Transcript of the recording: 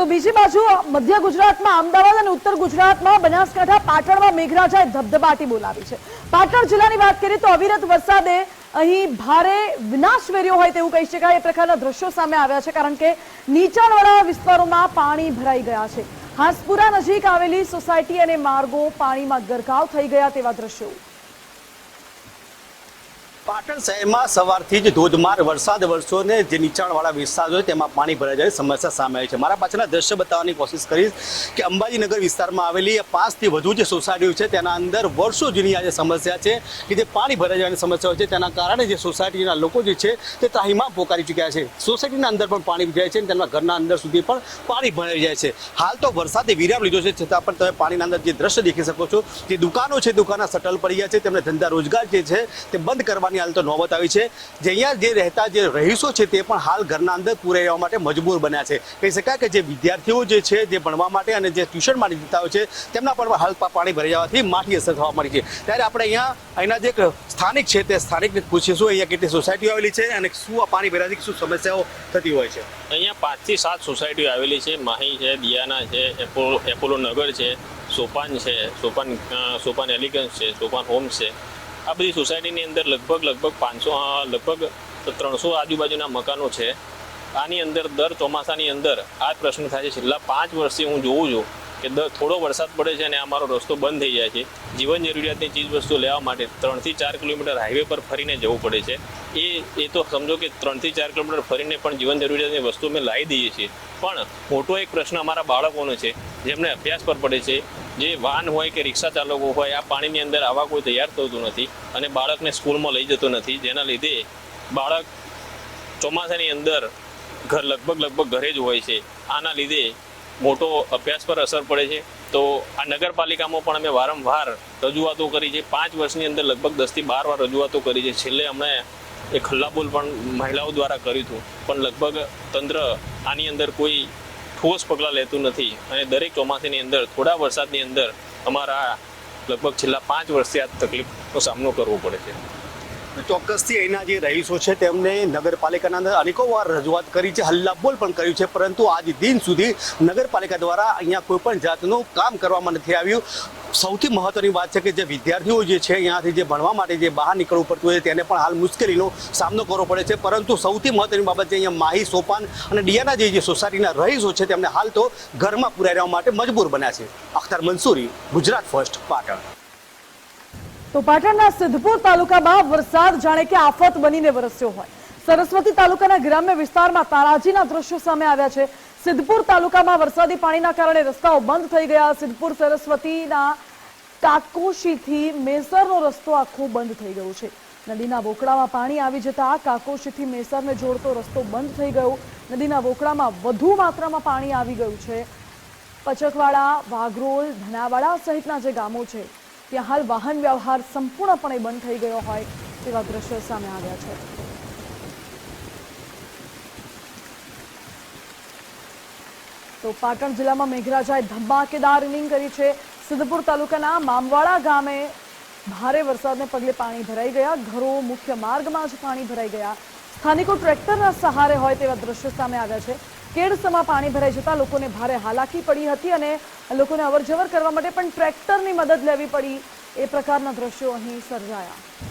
તો બીજી બાજુ મધ્ય ગુજરાતમાં અમદાવાદ અને ઉત્તર ગુજરાતમાં બનાસકાંઠા, પાટણમાં મેઘરાજાએ ધબધબાટી બોલાવી છે. પાટણ જિલ્લાની વાત કરીએ તો અવિરત વરસાદે અહીં ભારે વિનાશ વેર્યો હોય તેવું કહી શકાય. એ પ્રકારના દ્રશ્યો સામે આવ્યા છે, કારણ કે નીચાણવાળા વિસ્તારોમાં પાણી ભરાઈ ગયા છે. હાંસપુરા નજીક આવેલી સોસાયટી અને માર્ગો પાણીમાં ગરકાવ થઈ ગયા તેવા દ્રશ્યો. પાટણ શહેરમાં સવારથી જ ધોધમાર વરસાદ વરસો ને જે નીચાણવાળા વિસ્તાર છે તેમાં પાણી ભરાઈ જાય સમસ્યા સામે આવી છે. મારા પાછળના દ્રશ્ય બતાવવાની કોશિશ કરીશ કે અંબાજીનગર વિસ્તારમાં આવેલી પાંચથી વધુ જે સોસાયટીઓ છે તેના અંદર વર્ષો જૂની આ જે સમસ્યા છે કે જે પાણી ભરાઈ જવાની સમસ્યા હોય છે, તેના કારણે જે સોસાયટીના લોકો જે છે તે ત્રાહીમાં પોકારી ચૂક્યા છે. સોસાયટીના અંદર પણ પાણી જાય છે અને તેમના ઘરના અંદર સુધી પણ પાણી ભરાઈ જાય છે. હાલ તો વરસાદે વિરામ લીધો છે, છતાં પણ તમે પાણીના અંદર જે દ્રશ્ય દેખી શકો છો જે દુકાનો છે, દુકાનના શટલ પડી ગયા છે, તેમને ધંધા રોજગાર જે છે તે બંધ કરવાની હાલ તો નોબત આવી છે. જે અહીંયા જે રહેતા જે રહીશો છે તે પણ હાલ ઘરના અંદર પૂરે રહેવા માટે મજબૂર બન્યા છે. કહી શકાય કે જે વિદ્યાર્થીઓ જે છે, જે ભણવા માટે અને જે ટ્યુશન માટે જતા હોય છે, તેમના પર હાલ પાણી ભરી જવાથી માઠી અસર થવા મળી છે. ત્યારે આપણે અહીંયા, અહીંના જે સ્થાનિક છે તે સ્થાનિકને પૂછીશું. અહીંયા કેટલી સોસાયટીઓ આવેલી છે અને શું આ પાણી ભરાથી શું સમસ્યાઓ થતી હોય છે? અહીંયા પાંચથી સાત સોસાયટીઓ આવેલી છે. માહી છે, દિયાના છે, એપોલો એપોલો નગર છે, સોપાન છે, સોપાન સોપાન એલિગન્સ છે, સોપાન હોમ્સ છે. આ બધી સોસાયટીની અંદર લગભગ લગભગ પાંચસો લગભગ ત્રણસો આજુબાજુના મકાનો છે. આની અંદર દર ચોમાસાની અંદર આ પ્રશ્ન થાય છે. છેલ્લા પાંચ વર્ષથી હું જોઉં છું કે થોડો વરસાદ પડે છે અને અમારો રસ્તો બંધ થઈ જાય છે. જીવન જરૂરિયાતની ચીજ વસ્તુ લેવા માટે ત્રણથી ચાર કિલોમીટર હાઈવે પર ફરીને જવું પડે છે. એ એ તો સમજો કે ત્રણથી ચાર કિલોમીટર ફરીને પણ જીવન જરૂરિયાતની વસ્તુ અમે લાવી દઈએ છીએ. પણ મોટો એક પ્રશ્ન અમારા બાળકોનો છે જેમને અભ્યાસ પર પડે છે. જે વાહન હોય કે રિક્ષા ચાલકો હોય, આ પાણીની અંદર આવા કોઈ તૈયાર થતું નથી અને બાળકને સ્કૂલમાં લઈ જતો નથી. જેના લીધે બાળક ચોમાસાની અંદર ઘર લગભગ લગભગ ઘરે જ હોય છે. આના લીધે મોટો અભ્યાસ પર અસર પડે છે. તો આ નગરપાલિકામાં પણ અમે વારંવાર રજૂઆતો કરી છે. પાંચ વર્ષની અંદર લગભગ દસથી બાર વાર રજૂઆતો કરી છે. છેલ્લે અમને એ ખલ્લાબોલ પણ મહિલાઓ દ્વારા કર્યું હતું. પણ લગભગ તંત્ર આની અંદર કોઈ ઠોસ પગલાં લેતું નથી. અને દરેક ચોમાસાની અંદર, થોડા વરસાદની અંદર અમારા લગભગ છેલ્લા પાંચ વર્ષથી આ તકલીફનો સામનો કરવો પડે છે. ચોક્કસથી અહીંના જે રહીશો છે, તેમને નગરપાલિકાના અંદર અનેકો વાર રજૂઆત કરી છે, હલ્લાબોલ પણ કર્યું છે, પરંતુ આજ દિન સુધી નગરપાલિકા દ્વારા અહીંયા કોઈ પણ જાતનું કામ કરવામાં નથી આવ્યું. સૌથી મહત્વની વાત છે કે જે વિદ્યાર્થીઓ જે છે, અહીંયાથી જે ભણવા માટે જે બહાર નીકળવું પડતું હોય તેને પણ હાલ મુશ્કેલીનો સામનો કરવો પડે છે, પરંતુ સૌથી મહત્વની બાબત છે અહીંયા માહી સોપાન અને ડિયાના જે જે સોસાયટીના રહીશો છે, તેમને હાલ તો ઘરમાં પુરાઈ રહેવા માટે મજબૂર બન્યા છે. અખ્તર મંસૂરી, ગુજરાત ફર્સ્ટ, પાટણ. તો પાટણના સિદ્ધપુર તાલુકામાં વરસાદ જાણે કે આફત બનીને વરસ્યો હોય. સરસ્વતી તાલુકાના ગ્રામ્ય વિસ્તારમાં તારાજીના દ્રશ્યો સામે આવ્યા છે. સિદ્ધપુર તાલુકામાં વરસાદી પાણીના કારણે રસ્તાઓ બંધ થઈ ગયા. સિદ્ધપુર સરસ્વતીના કાકોશીથી મેસરનો રસ્તો આખો બંધ થઈ ગયો છે. નદીના વોકળામાં પાણી આવી જતા કાકોશીથી મેસરને જોડતો રસ્તો બંધ થઈ ગયો. નદીના વોકળામાં વધુ માત્રામાં પાણી આવી ગયું છે. પચકવાડા, વાઘરોલ, ધનાવાડા સહિતના જે ગામો છે ત્યાં હાલ વાહન વ્યવહાર સંપૂર્ણપણે બંધ થઈ ગયો હોય તેવા દ્રશ્યો સામે આવ્યા છે. તો પાટણ જિલ્લામાં મેઘરાજાએ ધમાકેદાર ઇનિંગ કરી છે. સિદ્ધપુર તાલુકાના મામવાડા ગામે ભારે વરસાદને પગલે પાણી ભરાઈ ગયા. ઘરો મુખ્ય માર્ગમાં જ પાણી ભરાઈ ગયા. સ્થાનિકો ટ્રેક્ટરના સહારે હોય તેવા દ્રશ્યો સામે આવ્યા છે. કેડસમાં પાણી ભરાઈ જતા લોકોને ભારે હાલાકી પડી હતી અને લોકોને અવરજવર કરવા માટે પણ ટ્રેક્ટરની મદદ લેવી પડી. એ પ્રકારના દ્રશ્યો અહીં સર્જાયા.